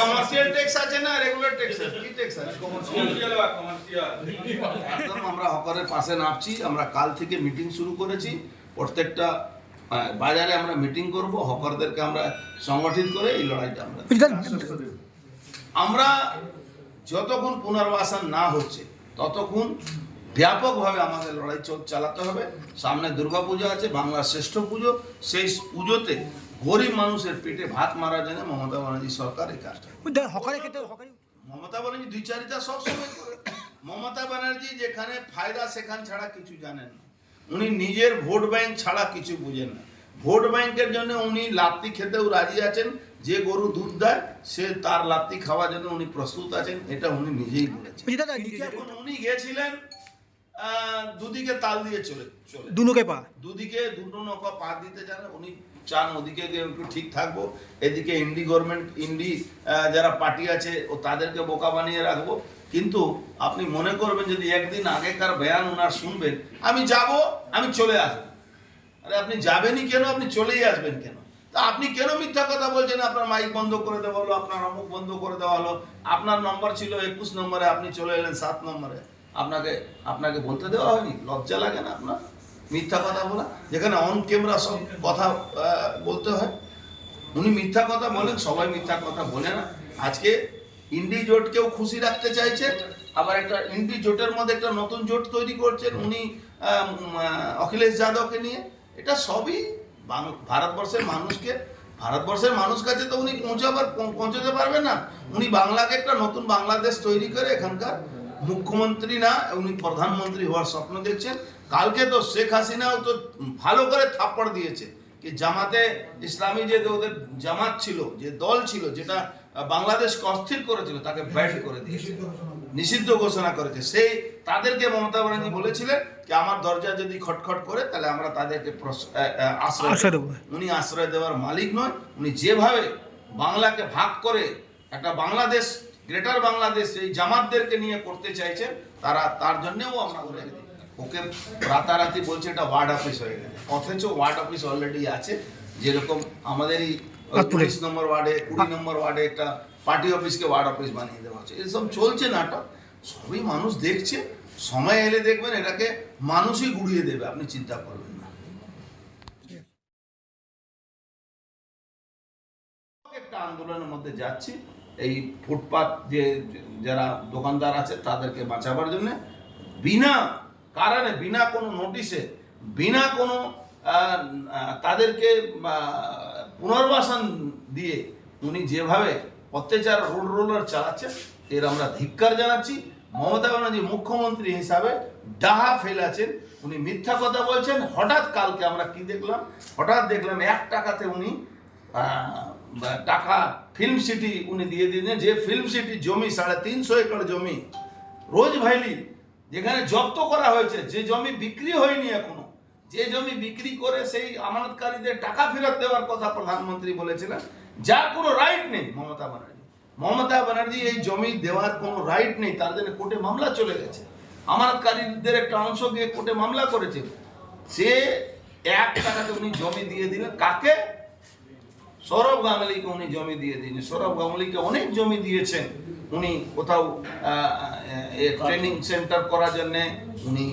Commercial tax আছে না regular tax আছে? কি ট্যাক্স আছে? একদম আমরা হকারের পাশে নামছি আমরা কাল থেকে মিটিং শুরু করেছি। প্রত্যেকটা বাজারে আমরা মিটিং করব হকারদেরকে আমরা সংগঠিত করে এই লড়াইটা আমরা আমরা যতক্ষণ পুনর্বাসন না হচ্ছে ততক্ষণ ব্যাপকভাবে আমাদের লড়াই চল- চালাতে হবে। সামনে দুর্গাপুজো আছে বাংলার শ্রেষ্ঠ পুজো। সেই পুজোতে গরিব মানুষের পেটে ভাত মারার জন্য মমতা ব্যানার্জি সরকার এই কাজটা মমতা ব্যানার্জি দুই চারিটা সবসময় করে। মমতা ব্যানার্জি যেখানে ফায়দা সেখান ছাড়া কিছু জানেন না। উনি নিজের ভোট ব্যাংক ছাড়া কিছু বুঝেন না। ভোট ব্যাংকের জন্য উনি লাত্তি খেতেও রাজি আছেন। যে গরু দুধ দেয় সে তার লাত্তি খাওয়ার জন্য উনি প্রস্তুত আছেন। এটা উনি নিজেই বলেছেন। উনি গেছিলেন দুদিকে তাল দিয়ে চলে চলে। দুনুকে পা। দুদিকে দুটো নৌকা পা দিতে চান উনি চান ওদিকে একটু ঠিক থাকব। এদিকে ইন্ডি গভর্নমেন্ট ইন্ডি যারা পার্টি আছে ও তাদেরকে বোকা বানিয়ে রাখব। কিন্তু আপনি মনে করবেন যদি একদিন আগেকার বয়ান ওনার শুনবেন আমি যাব আমি চলে আসব। আরে আপনি যাবেনই কেন? আপনি চলেই আসবেন কেন? তা আপনি কেন মিথ্যা কথা বলছেন? আপনার মাইক বন্ধ করে দেওয়া হলো আপনার অমুক বন্ধ করে দেওয়া হলো। আপনার নম্বর ছিল একুশ নম্বরে আপনি চলে এলেন সাত নম্বরে। আপনাকে আপনাকে বলতে দেওয়া হয়নি? লজ্জা লাগে না আপনার? মিথ্যা কথা বলা? যেখানে অন ক্যামেরা সব কথা বলতে হয়। উনি মিথ্যা কথা বলেন, সবাই মিথ্যা কথা বলে না। আজকে ইন্ডি জোটকেও খুশি রাখতে চাইছে, আবার একটা ইন্ডি জোটের মধ্যে একটা নতুন জোট তৈরি করছেন উনি অখিলেশ যাদবকে নিয়ে। এটা সবই ভারতবর্ষের মানুষকে, ভারতবর্ষের মানুষ কাছে তো উনি পৌঁছাবার, পৌঁছাতে পারবেন না। উনি বাংলাকে একটা নতুন বাংলাদেশ তৈরি করে এখানকার মুখ্যমন্ত্রী না উনি প্রধানমন্ত্রী হওয়ার স্বপ্ন দেখছেন। কালকে তো শেখ হাসিনাও তো ভালো করে থাপ্পড় দিয়েছে কি জামাতে ইসলামী যে ওদের জামাত ছিল যে দল ছিল যেটা বাংলাদেশকে অস্থির করেছিল তাকে ব্যাট করে দিয়েছে। নিষিদ্ধ ঘোষণা করেছে। সেই তাদেরকে মমতা ব্যানার্জি বলেছিলেন যে আমার দরজা যদি খটখট করে তাহলে আমরা তাদেরকে আশ্রয়। উনি আশ্রয় দেওয়ার মালিক নয় উনি যেভাবে বাংলাকে ভাগ করে একটা বাংলাদেশ গ্রেটার বাংলাদেশ এই জামাতদেরকে নিয়ে করতে চাইছেন তারা তার জন্যও আমরা বলে দিই। ওকে রাতারাতি বলছে এটা ওয়ার্ড অফিস হয়ে গেছে। অথচ ওয়ার্ড অফিস অলরেডি আছে যেরকম আমাদের এই উনিশ নম্বর ওয়ার্ডে কুড়ি নম্বর ওয়ার্ডে একটা পার্টি অফিসকে ওয়ার্ড অফিস বানিয়ে দেওয়া হচ্ছে। এসব চলছে নাটক সবই মানুষ দেখছে সময় এলে দেখবেন এটাকে মানুষই গুড়িয়ে দেবে আপনি চিন্তা করবেন না। একটা আন্দোলনের মধ্যে যাচ্ছি এই ফুটপাত যে যারা দোকানদার আছে তাদেরকে বাঁচাবার জন্য বিনা কারণে, বিনা কোনো নোটিশে বিনা কোনো তাদেরকে পুনর্বাসন দিয়ে উনি যেভাবে অত্যাচার রোল রোলার চালাচ্ছেন, এর আমরা ধিক্কার জানাচ্ছি। মমতা ব্যানার্জি মুখ্যমন্ত্রী হিসাবে ডাহা ফেলাছেন উনি মিথ্যা কথা বলছেন। হঠাৎ কালকে আমরা কি দেখলাম? হঠাৎ দেখলাম এক টাকাতে উনি টাকা ফিল্ম সিটি উনি দিয়ে দিয়েছেন। যে ফিল্ম সিটি জমি, সাড়ে তিনশো একর জমি, রোজ ভ্যালি যেখানে জব্দ করা হয়েছে, যে জমি বিক্রি হয়নি এখনও, যে জমি বিক্রি করে সেই আমানতকারীদের টাকা ফেরত দেওয়ার কথা প্রধানমন্ত্রী বলেছিলেন, যার কোনো রাইট নেই মমতা ব্যানার্জি। মমতা ব্যানার্জি এই জমি দেওয়ার কোনো রাইট নেই, তার জন্য কোর্টে মামলা চলে গেছে। আমানতকারীদের একটা অংশ দিয়ে কোর্টে মামলা করেছে। সে এক টাকাতে উনি জমি দিয়ে দিলেন, কাকে? সৌরভ গাঙ্গুলিকে উনি জমি দিয়ে দিয়েছেন। সৌরভ গাঙ্গুলিকে অনেক জমি দিয়েছেন। উনি কোথাও ট্রেনিং সেন্টার করার জন্যে উনি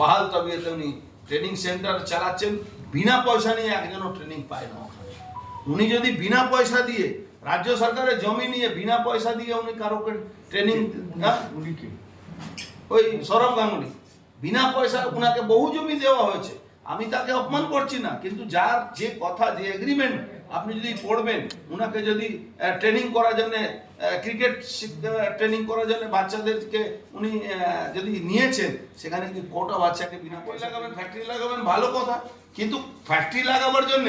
বাহাল তবিয়তে উনি ট্রেনিং সেন্টার চালাচ্ছেন। বিনা পয়সা নিয়ে একজনও ট্রেনিং পায় না ওখানে। উনি যদি বিনা পয়সা দিয়ে রাজ্য সরকারের জমি নিয়ে বিনা পয়সা দিয়ে উনি কারোকে ট্রেনিং ওই সৌরভ গাঙ্গুলি। বিনা পয়সা ওনাকে বহু জমি দেওয়া হয়েছে। আমি তাকে অপমান করছি না কিন্তু যার যে কথা যে এগ্রিমেন্ট আপনি যদি পড়বেন ওনাকে যদি ট্রেনিং করার জন্য ক্রিকেট ট্রেনিং করার জন্য বাচ্চাদেরকে উনি যদি নিয়েছেন সেখানে কি কোটা বাচ্চাকে বিনা পয়সা লাগাবেন ফ্যাক্টরি লাগাবেন ভালো কথা। কিন্তু ফ্যাক্টরি লাগাবার জন্য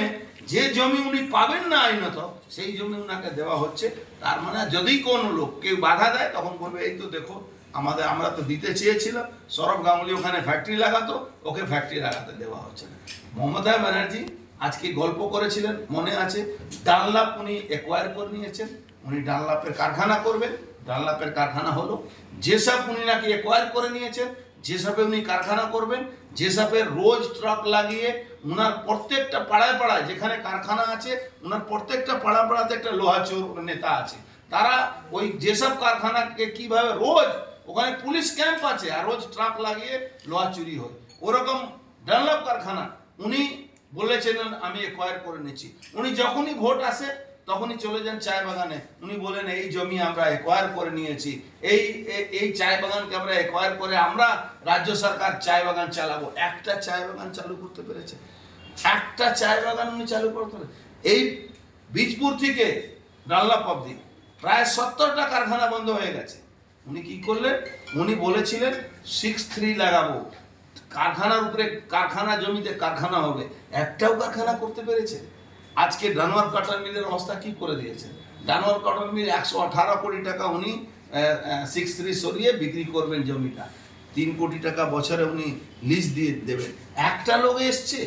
যে জমি উনি পাবেন না আইনত সেই জমি ওনাকে দেওয়া হচ্ছে। তার মানে যদি কোনো লোক কেউ বাধা দেয় তখন বলবে এই তো দেখো আমাদের আমরা তো দিতে চেয়েছিলাম। সৌরভ গাঙ্গুলি ওখানে ফ্যাক্টরি লাগাতো ওকে ফ্যাক্টরি লাগাতে দেওয়া হচ্ছে না। মমতা ব্যানার্জি আজকে গল্প করেছিলেন, মনে আছে? ডানলাপ উনি অ্যাকোয়ার করে নিয়েছেন। উনি ডানলাপের কারখানা করবেন। ডানলাপের কারখানা হলো, যেসব উনি নাকি অ্যাকোয়ার করে নিয়েছেন, যেসবে উনি কারখানা করবেন যেসবের রোজ ট্রাক লাগিয়ে উনার প্রত্যেকটা পাড়ায় পাড়ায়, যেখানে কারখানা আছে, উনার প্রত্যেকটা পাড়া পাড়াতে একটা লোহা চোর নেতা আছে। তারা ওই যেসব কারখানাকে কীভাবে রোজ, ওখানে পুলিশ ক্যাম্প আছে, আর রোজ ট্রাক লাগিয়ে লোহা চুরি হয়। ওরকম ডানলপ কারখানা। উনি বলেছেন আমি একোয়ার করে নিচ্ছি। উনি যখনই ভোট আসে, তখনই চলে যান চায় বাগানে। উনি বলেন, এই জমি আমরা একোয়ার করে নিয়েছি। এই এই চায় বাগানকে আমরা একোয়ার করে আমরা রাজ্য সরকার চায় বাগান চালাবো। একটা চায় বাগান চালু করতে পেরেছে। একটা চায় বাগান উনি চালু করতে এই বীজপুর থেকে ডাল্লা অব্দি প্রায় সত্তরটা কারখানা বন্ধ হয়ে গেছে। উনি কি করলেন? উনি বলেছিলেন সিক্স থ্রি লাগাবো। কারখানার উপরে কারখানা জমিতে কারখানা হবে। একটাও কারখানা করতে পেরেছে। আজকে ডানোয়ার কটন মিলের অবস্থা কি করে দিয়েছে? ডানোয়ার কটন মিল একশো আঠারো কোটি টাকা উনি সিক্স থ্রি সরিয়ে বিক্রি করবেন জমিটা। তিন কোটি টাকা বছরে উনি লিজ দিয়ে দেবেন। একটা লোক এসছে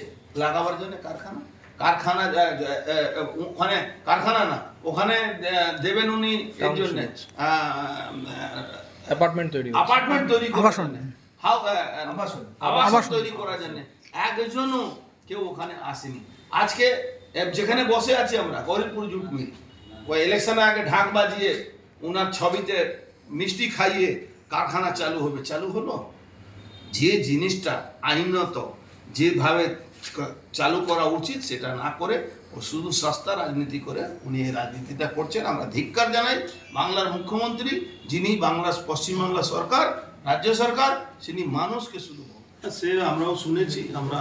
লাগাবার জন্য কারখানা। কারখানা ওখানে কারখানা না ওখানে দেবেন উনি এর জন্য অ্যাপার্টমেন্ট তৈরি অ্যাপার্টমেন্ট তৈরি করার আবাসন। আবাসন। তৈরি করার জন্য। একজনও কেউ ওখানে আসেনি। আজকে যেখানে বসে আছি আমরা গরিবপুর জুট মিল ওই ইলেকশনের আগে ঢাক বাজিয়ে ওনার ছবিতে মিষ্টি খাইয়ে কারখানা চালু হবে। চালু হলো? যে জিনিসটা আইনত যেভাবে চালু করা উচিত সেটা না করে ও শুধু সস্তা রাজনীতি করে উনি এই রাজনীতিটা করছেন। আমরা ধিক্কার জানাই বাংলার মুখ্যমন্ত্রী যিনি বাংলা পশ্চিমবাংলা সরকার রাজ্য সরকার তিনি মানুষকে শুধু সে আমরাও শুনেছি, আমরা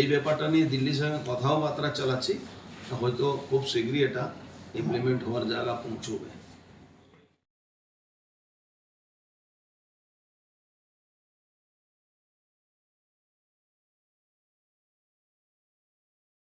এই ব্যাপারটা নিয়ে দিল্লির সঙ্গে কথাও বার্তা চালাচ্ছি। হয়তো খুব শীঘ্রই এটা ইমপ্লিমেন্ট হওয়ার জায়গা পৌঁছবে।